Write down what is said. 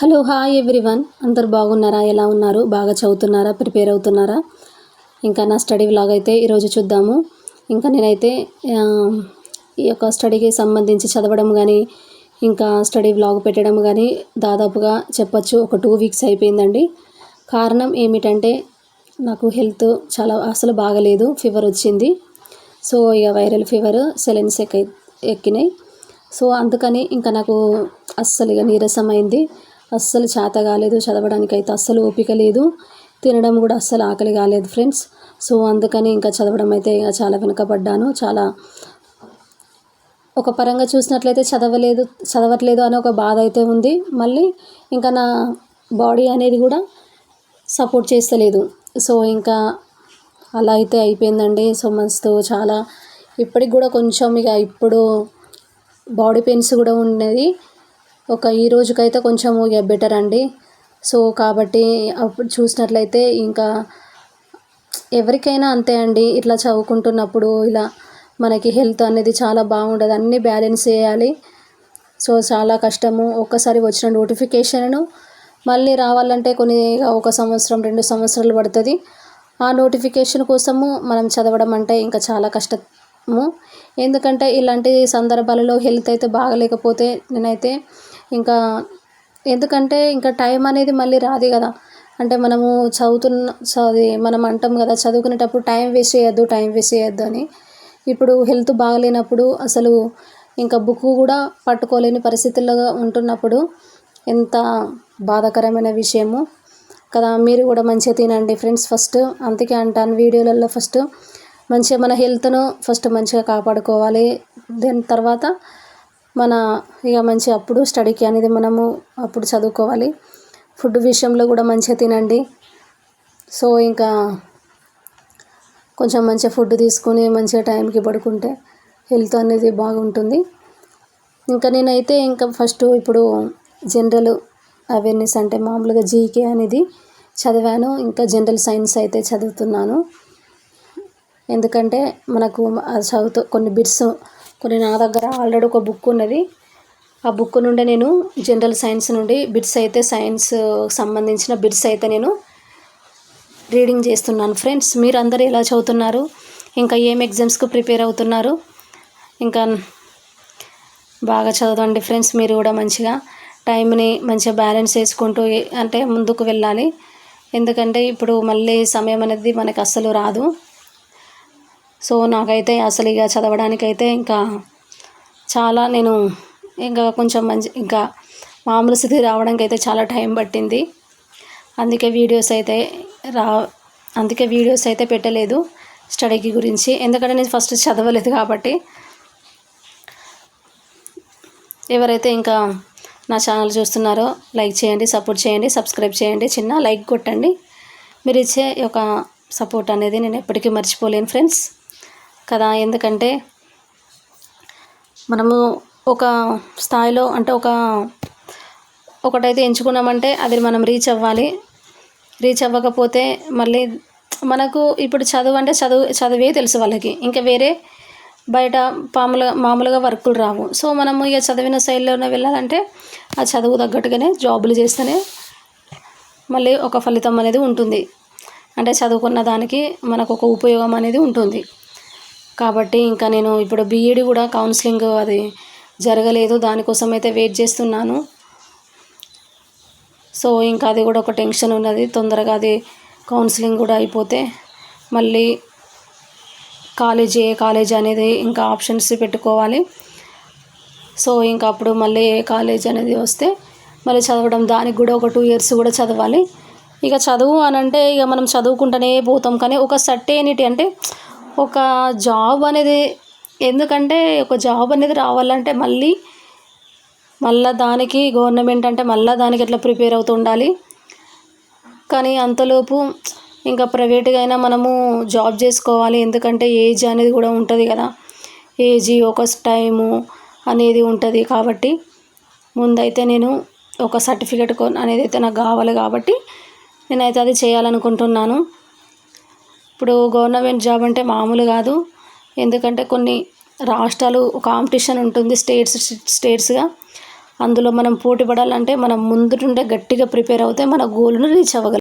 Hello hi everyone. అందరు బాగున్నారా? ఎలా ఉన్నారు? బాగా చదువుతున్నారా? ప్రిపేర్ అవుతున్నారా? ఇంకా నా స్టడీ వ్లాగ్ అయితే ఈరోజు చూద్దాము. ఇంకా నేనైతే ఈ యొక్క స్టడీకి సంబంధించి చదవడం కానీ ఇంకా స్టడీ వ్లాగ్ పెట్టడం కానీ దాదాపుగా చెప్పచ్చు. ఒక టూ వీక్స్ అయిపోయిందండి. కారణం ఏమిటంటే నాకు హెల్త్ చాలా అసలు బాగలేదు. ఫీవర్ వచ్చింది. సో ఇక వైరల్ ఫీవర్ సెలెన్స్ ఎక్క ఎక్కినాయి. సో అందుకని ఇంకా నాకు అస్సలు ఇక నీరసం అయింది. అస్సలు చేత కాలేదు చదవడానికి అయితే అస్సలు ఓపిక లేదు. తినడం కూడా అస్సలు ఆకలి కాలేదు ఫ్రెండ్స్. సో అందుకని ఇంకా చదవడం అయితే ఇంకా చాలా వెనుకబడ్డాను. చాలా ఒక పరంగా చూసినట్లయితే చదవలేదు చదవట్లేదు అనే ఒక బాధ అయితే ఉంది. మళ్ళీ ఇంకా నా బాడీ అనేది కూడా సపోర్ట్ చేస్తలేదు. సో ఇంకా అలా అయితే అయిపోయిందండి. సో మస్తు చాలా ఇప్పటికి కూడా కొంచెం ఇక ఇప్పుడు బాడీ పెయిన్స్ కూడా ఉన్నది. ఒక ఈ రోజుకైతే కొంచెం ఇక బెటర్ అండి. సో కాబట్టి అప్పుడు చూసినట్లయితే ఇంకా ఎవరికైనా అంతే అండి. ఇట్లా చదువుకుంటున్నప్పుడు ఇలా మనకి హెల్త్ అనేది చాలా బాగుండదు. అన్నీ బ్యాలెన్స్ చేయాలి. సో చాలా కష్టము. ఒక్కసారి వచ్చిన నోటిఫికేషన్ను మళ్ళీ రావాలంటే కొన్ని ఒక సంవత్సరం రెండు సంవత్సరాలు పడుతుంది. ఆ నోటిఫికేషన్ కోసము మనం చదవడం అంటే ఇంకా చాలా కష్టము. ఎందుకంటే ఇలాంటి సందర్భాలలో హెల్త్ అయితే బాగలేకపోతే నేనైతే ఇంకా ఎందుకంటే ఇంకా టైం అనేది మళ్ళీ రాదు కదా. అంటే మనము చదువుతున్న చదివి మనం అంటాం కదా చదువుకునేటప్పుడు టైం వేస్ట్ చేయొద్దు టైం వేస్ట్ చేయొద్దు అని. ఇప్పుడు హెల్త్ బాగలేనప్పుడు అసలు ఇంకా బుక్ కూడా పట్టుకోలేని పరిస్థితుల్లో ఉంటున్నప్పుడు ఎంత బాధాకరమైన విషయము. కదా మీరు కూడా మంచిగా తినండి ఫ్రెండ్స్ ఫస్ట్. అందుకే అంటాను వీడియోలలో ఫస్ట్ మంచిగా మన హెల్త్ను ఫస్ట్ మంచిగా కాపాడుకోవాలి. దాని తర్వాత మన ఇక మంచి అప్పుడు స్టడీకి అనేది మనము అప్పుడు చదువుకోవాలి. ఫుడ్ విషయంలో కూడా మంచిగా తినండి. సో ఇంకా కొంచెం మంచిగా ఫుడ్ తీసుకొని మంచిగా టైంకి పడుకుంటే హెల్త్ అనేది బాగుంటుంది. ఇంకా నేనైతే ఇంకా ఫస్ట్ ఇప్పుడు జనరల్ అవేర్నెస్ అంటే మామూలుగా జీకే అనేది చదివాను. ఇంకా జనరల్ సైన్స్ అయితే చదువుతున్నాను. ఎందుకంటే మనకు చదువుతూ కొన్ని బిట్స్ కొన్ని నా దగ్గర ఆల్రెడీ ఒక బుక్ ఉన్నది. ఆ బుక్ నుండి నేను జనరల్ సైన్స్ నుండి బిట్స్ అయితే సైన్స్ సంబంధించిన బిట్స్ అయితే నేను రీడింగ్ చేస్తున్నాను ఫ్రెండ్స్. మీరు అందరూ ఎలా చదువుతున్నారు? ఇంకా ఏం ఎగ్జామ్స్కి ప్రిపేర్ అవుతున్నారు? ఇంకా బాగా చదవండి ఫ్రెండ్స్ మీరు కూడా మంచిగా. టైంని మంచిగా బ్యాలెన్స్ చేసుకుంటూ అంటే ముందుకు వెళ్ళాలి. ఎందుకంటే ఇప్పుడు మళ్ళీ సమయం అనేది మనకు అస్సలు రాదు. సో నాకైతే అసలు ఇక చదవడానికైతే ఇంకా చాలా నేను ఇంకా కొంచెం మంచి ఇంకా మామూలు స్థితి రావడానికి అయితే చాలా టైం పట్టింది. అందుకే వీడియోస్ అయితే రా అందుకే వీడియోస్ అయితే పెట్టలేదు స్టడీకి గురించి. ఎందుకంటే నేను ఫస్ట్ చదవలేదు కాబట్టి. ఎవరైతే ఇంకా నా ఛానల్ చూస్తున్నారో లైక్ చేయండి సపోర్ట్ చేయండి సబ్స్క్రైబ్ చేయండి చిన్న లైక్ కొట్టండి. మీరు ఇచ్చే ఒక సపోర్ట్ అనేది నేను ఎప్పటికీ మర్చిపోలేను ఫ్రెండ్స్. కదా? ఎందుకంటే మనము ఒక స్థాయిలో అంటే ఒక ఒకటైతే ఎంచుకున్నామంటే అది మనం రీచ్ అవ్వాలి. రీచ్ అవ్వకపోతే మళ్ళీ మనకు ఇప్పుడు చదువు అంటే చదువు చదివే తెలుసు వాళ్ళకి. ఇంకా వేరే బయట మామూలుగా మామూలుగా వర్కులు రావు. సో మనము ఇక చదివిన శైలిలోనే వెళ్ళాలంటే ఆ చదువు తగ్గట్టుగానే జాబులు చేస్తేనే మళ్ళీ ఒక ఫలితం అనేది ఉంటుంది. అంటే చదువుకున్న దానికి మనకు ఒక ఉపయోగం అనేది ఉంటుంది. కాబట్టి ఇంకా నేను ఇప్పుడు బీఈడి కూడా కౌన్సిలింగ్ అది జరగలేదు. దానికోసం అయితే వెయిట్ చేస్తున్నాను. సో ఇంకా అది కూడా ఒక టెన్షన్ ఉన్నది. తొందరగా అది కౌన్సిలింగ్ కూడా అయిపోతే మళ్ళీ కాలేజ్ ఏ కాలేజ్ అనేది ఇంకా ఆప్షన్స్ పెట్టుకోవాలి. సో ఇంకా అప్పుడు మళ్ళీ ఏ కాలేజ్ అనేది వస్తే మళ్ళీ చదవడం దానికి కూడా ఒక టూ ఇయర్స్ కూడా చదవాలి. ఇక చదువు అని అంటే ఇక మనం చదువుకుంటూనే పోతాం. కానీ ఒక సర్టేనిటీ అంటే ఒక జాబ్ అనేది ఎందుకంటే ఒక జాబ్ అనేది రావాలంటే మళ్ళీ మళ్ళా దానికి గవర్నమెంట్ అంటే మళ్ళీ దానికి ఎట్లా ప్రిపేర్ అవుతూ ఉండాలి. కానీ అంతలోపు ఇంకా ప్రైవేట్గా అయినా మనము జాబ్ చేసుకోవాలి. ఎందుకంటే ఏజ్ అనేది కూడా ఉంటుంది కదా. ఏజ్ ఒక టైము అనేది ఉంటుంది కాబట్టి ముందైతే నేను ఒక సర్టిఫికెట్ కొ అనేది అయితే నాకు కావాలి కాబట్టి నేనైతే అది చేయాలనుకుంటున్నాను. ఇప్పుడు గవర్నమెంట్ జాబ్ అంటే మామూలు కాదు. ఎందుకంటే కొన్ని రాష్ట్రాలు కాంపిటీషన్ ఉంటుంది స్టేట్స్ స్టేట్స్గా. అందులో మనం పోటీ పడాలంటే మనం ముందు నుండే గట్టిగా ప్రిపేర్ అవుతే మన గోల్ను రీచ్ అవ్వగలం.